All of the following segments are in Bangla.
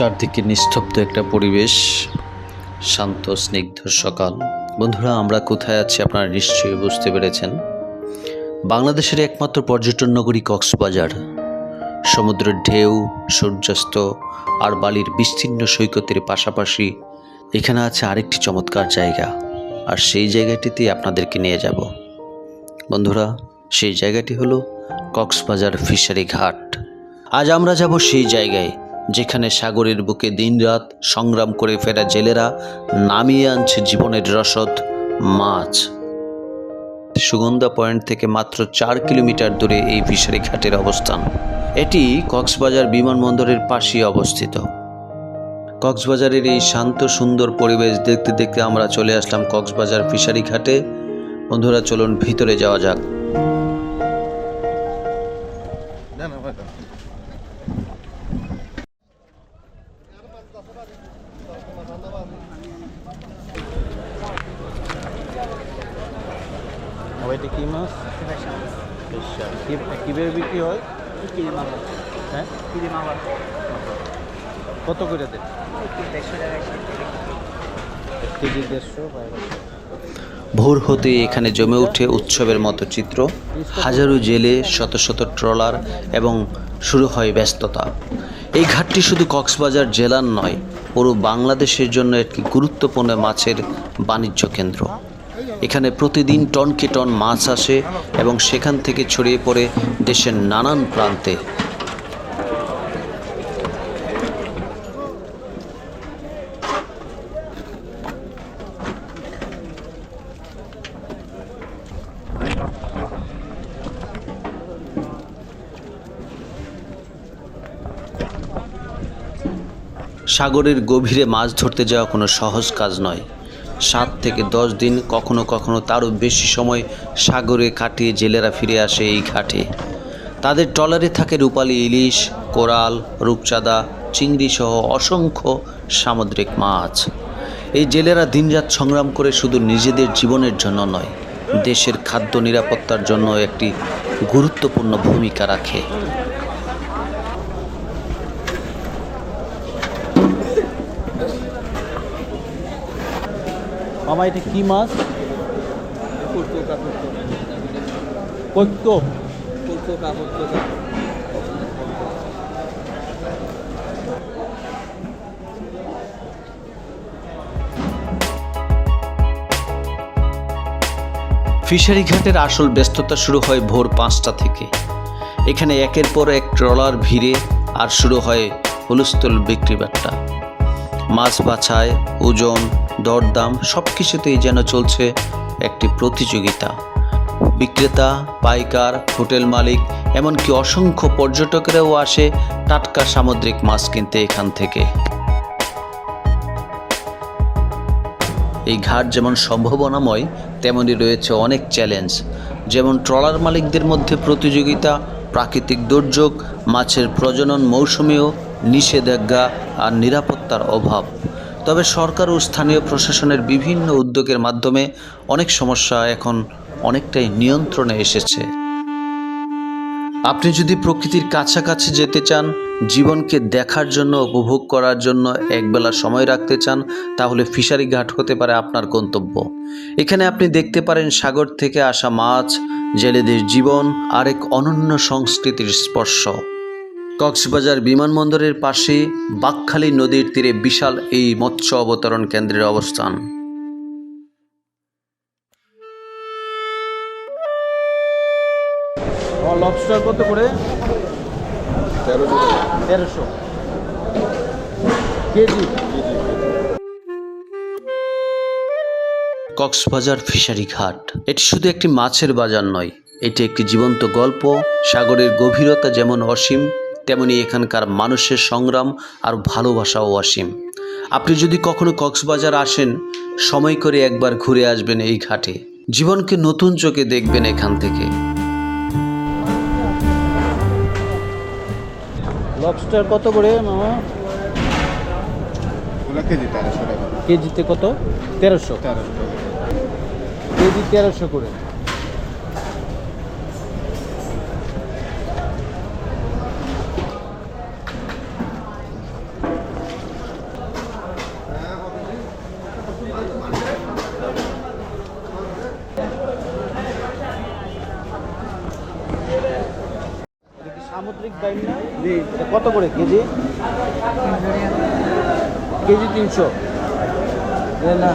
চারদিকে নিস্তব্ধ একটা পরিবেশ, শান্ত, স্নিগ্ধ সকাল। বন্ধুরা, আমরা কোথায় আছি আপনারা নিশ্চয়ই বুঝতে পেরেছেন। বাংলাদেশের একমাত্র পর্যটন নগরী কক্সবাজার। সমুদ্রের ঢেউ, সূর্যাস্ত আর বালির বিস্তীর্ণ সৈকতের পাশাপাশি এখানে আছে আরেকটি চমৎকার জায়গা। আর সেই জায়গাটিতেই আপনাদেরকে নিয়ে যাব। বন্ধুরা, সেই জায়গাটি হলো কক্সবাজার ফিশারি ঘাট। আজ আমরা যাব সেই জায়গায়। যেখানে সাগরের বুকে দিনরাত সংগ্রাম করে ফেরা জেলেরা নামিয়ে আনছে জীবনের রসদ, মাছ। সুগন্ধা পয়েন্ট থেকে মাত্র চার কিলোমিটার দূরে এই ফিশারি ঘাটের অবস্থান। এটি কক্সবাজার বিমানবন্দরের পাশেই অবস্থিত। কক্সবাজারের এই শান্ত, সুন্দর পরিবেশ দেখতে দেখতে আমরা চলে আসলাম কক্সবাজার ফিশারি ঘাটে বন্ধুরা, চলুন ভিতরে যাওয়া যাক। এটা কি মাছ? কীভাবে বিক্রি হয়? হ্যাঁ? কত করে দেন কেজি দেড়শো ভোর হতেই এখানে জমে ওঠে উৎসবের মতো চিত্র। হাজারো জেলে শত শত ট্রলার এবং শুরু হয় ব্যস্ততা। এই ঘাটটি শুধু কক্সবাজার জেলার নয় পুরো বাংলাদেশের জন্য একটি গুরুত্বপূর্ণ মাছের বাণিজ্য কেন্দ্র। এখানে প্রতিদিন টনকে টন মাছ আসে এবং সেখান থেকে ছড়িয়ে পড়ে দেশের নানান প্রান্তে। সাগরের গভীরে মাছ ধরতে যাওয়া কোনো সহজ কাজ নয়। সাত থেকে দশ দিন কখনো কখনো তারও বেশি সময় সাগরে কাটিয়ে জেলেরা ফিরে আসে এই ঘাটে। তাদের ট্রলারে থাকে রূপালী ইলিশ, কোরাল, রূপচাঁদা, চিংড়ি সহ অসংখ্য সামুদ্রিক মাছ। এই জেলেরা দিনরাত সংগ্রাম করে শুধু নিজেদের জীবনের জন্য নয়, দেশের খাদ্য নিরাপত্তার জন্য একটি গুরুত্বপূর্ণ ভূমিকা রাখে। মামা এটা কি মাছ? ফিশারি ঘাটের আসল ব্যস্ততা শুরু হয় ভোর পাঁচটা থেকে। এখানে একের পর এক ট্রলার ভিড়ে আর শুরু হয় হুলস্থল বিক্রি বাট্টা। মাছ বাছায়, ওজন দরদাম সব কিছুতেই যেন চলছে একটি প্রতিযোগিতা। বিক্রেতা, পাইকার, হোটেল মালিক, এমনকি অসংখ্য পর্যটকেরাও আসে টাটকা সামুদ্রিক মাছ কিনতে এখান থেকে। এই ঘাট যেমন সম্ভাবনাময় তেমনই রয়েছে অনেক চ্যালেঞ্জ যেমন ট্রলার মালিকদের মধ্যে প্রতিযোগিতা, প্রাকৃতিক দুর্যোগ, মাছের প্রজনন মৌসুমেও নিষেধাজ্ঞা আর নিরাপত্তার অভাব। তবে সরকার ও স্থানীয় প্রশাসনের বিভিন্ন উদ্যোগের মাধ্যমে অনেক সমস্যা এখন অনেকটাই নিয়ন্ত্রণে এসেছে। আপনি যদি প্রকৃতির কাছাকাছি যেতে চান, জীবনকে দেখার জন্য, উপভোগ করার জন্য একবেলা সময় রাখতে চান, তাহলে ফিশারি ঘাট হতে পারে আপনার গন্তব্য। এখানে আপনি দেখতে পারেন সাগর থেকে আসা মাছ, জেলেদের জীবন আর এক অনন্য সংস্কৃতির স্পর্শ। কক্সবাজার বিমানবন্দরের পাশে বাকখালী নদীর তীরে বিশাল এই মৎস্য অবতরণ কেন্দ্রের অবস্থান। লবস্টার কত করে? তেরোশো। কেজি? কক্সবাজার ফিশারি ঘাট। এটি শুধু একটি মাছের বাজার নয় এটি একটি জীবন্ত গল্প সাগরের গভীরতা যেমন অসীম তেমনি এখানকার মানুষের সংগ্রাম আর ভালোবাসাও অসীম। আপনি যদি কখনো কক্সবাজার আসেন সময় করে একবার ঘুরে আসবেন এই ঘাটে। জীবনকে নতুন চোখে দেখবেন এখান থেকে। লবস্টার কত করে মামা? কেজি কেজিতে কত? তেরোশো। তেরোশো। কেজি তেরোশো করে। জি এটা কত করে? কেজি? কেজি তিনশো। না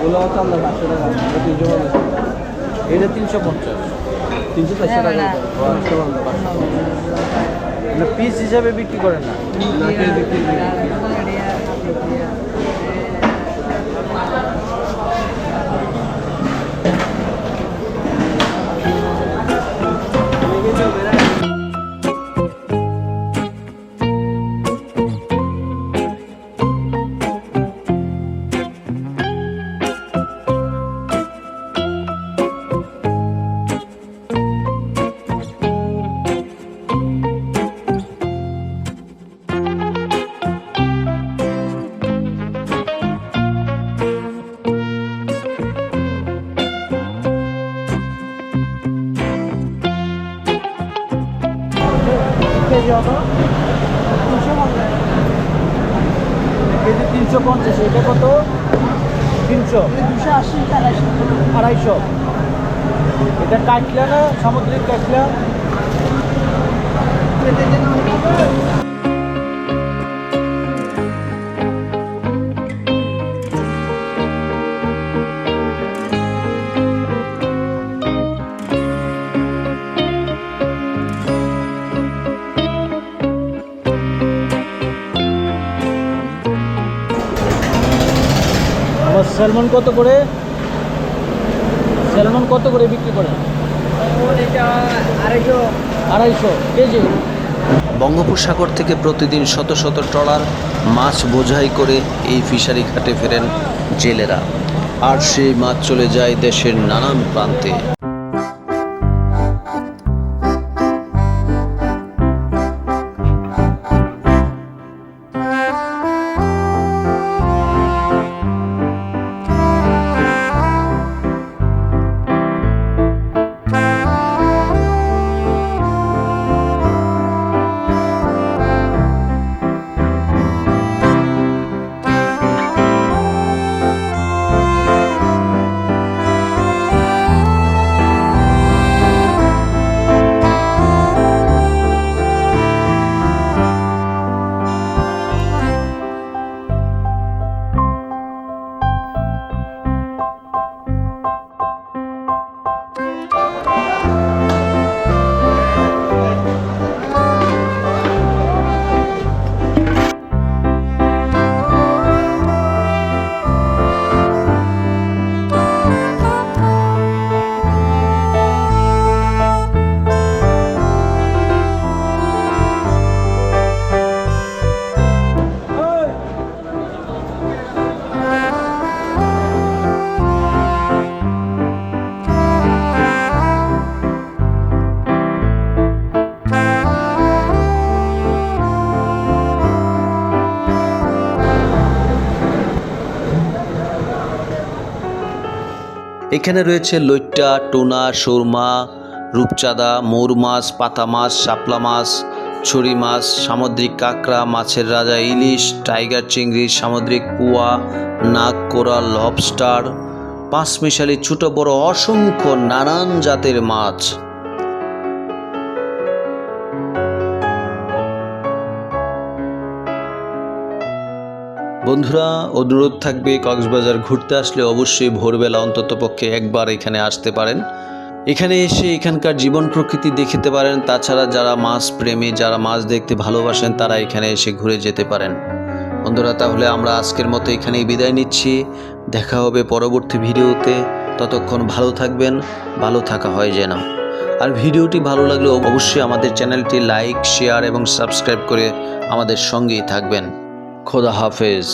ওগুলো হচ্ছে আমরা পাঁচশো টাকা তিনশো পঞ্চাশ। এটা তিনশো পঞ্চাশ। তিনশো চারশো টাকা পাঁচশো পঞ্চাশ। পিস হিসাবে বিক্রি করেন না? কত তিনশো পঞ্চাশ। কেজি তিনশো পঞ্চাশ এটা কত? তিনশো। দুশো আশি আড়াইশো। আড়াইশো। এটা কাটলা না সামুদ্রিক কাটলা? স্যালমন কত করে? স্যালমন কত করে বিক্রি করেন আড়াইশো কেজি। বঙ্গোপসাগর থেকে প্রতিদিন শত শত ট্রলার মাছ বোঝাই করে এই ফিশারি ঘাটে ফেরেন জেলেরা। আর সেই মাছ চলে যায় দেশের নানান প্রান্তে। এখানে রয়েছে লইট্টা, টোনা, সুরমা, রূপচাঁদা, মৌর মাছ, পাতা মাছ, শাপলা মাছ, ছুরি মাছ, সামুদ্রিক কাঁকড়া, মাছের রাজা ইলিশ, টাইগার চিংড়ি, সামুদ্রিক পুয়া নাক কোরাল লবস্টার পাঁচমিশালি ছোট বড় অসংখ্য নানান জাতের মাছ। বন্ধুরা, অনুরোধ থাকবে কক্সবাজার ঘুরতে আসলে অবশ্যই ভোরবেলা অন্ততপক্ষে একবার এখানে আসতে পারেন। এখানে এসে এখানকার জীবন প্রকৃতি দেখতে পারেন। তাছাড়া যারা মাছ প্রেমী, যারা মাছ দেখতে ভালোবাসেন, তারা এখানে এসে ঘুরে যেতে পারেন। বন্ধুরা, তাহলে আমরা আজকের মতো এখানেই বিদায় নিচ্ছি। দেখা হবে পরবর্তী ভিডিওতে। ততক্ষণ ভালো থাকবেন, ভালো থাকা হয় যেন। আর ভিডিওটি ভালো লাগলে অবশ্যই আমাদের চ্যানেলটি লাইক, শেয়ার এবং সাবস্ক্রাইব করে আমাদের সঙ্গেই থাকবেন। খোদা হাফেজ।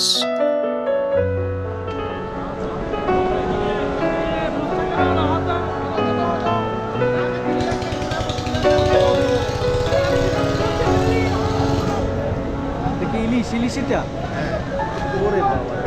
দেখি ইলিশ ইলিশিটা ওরে বাবা।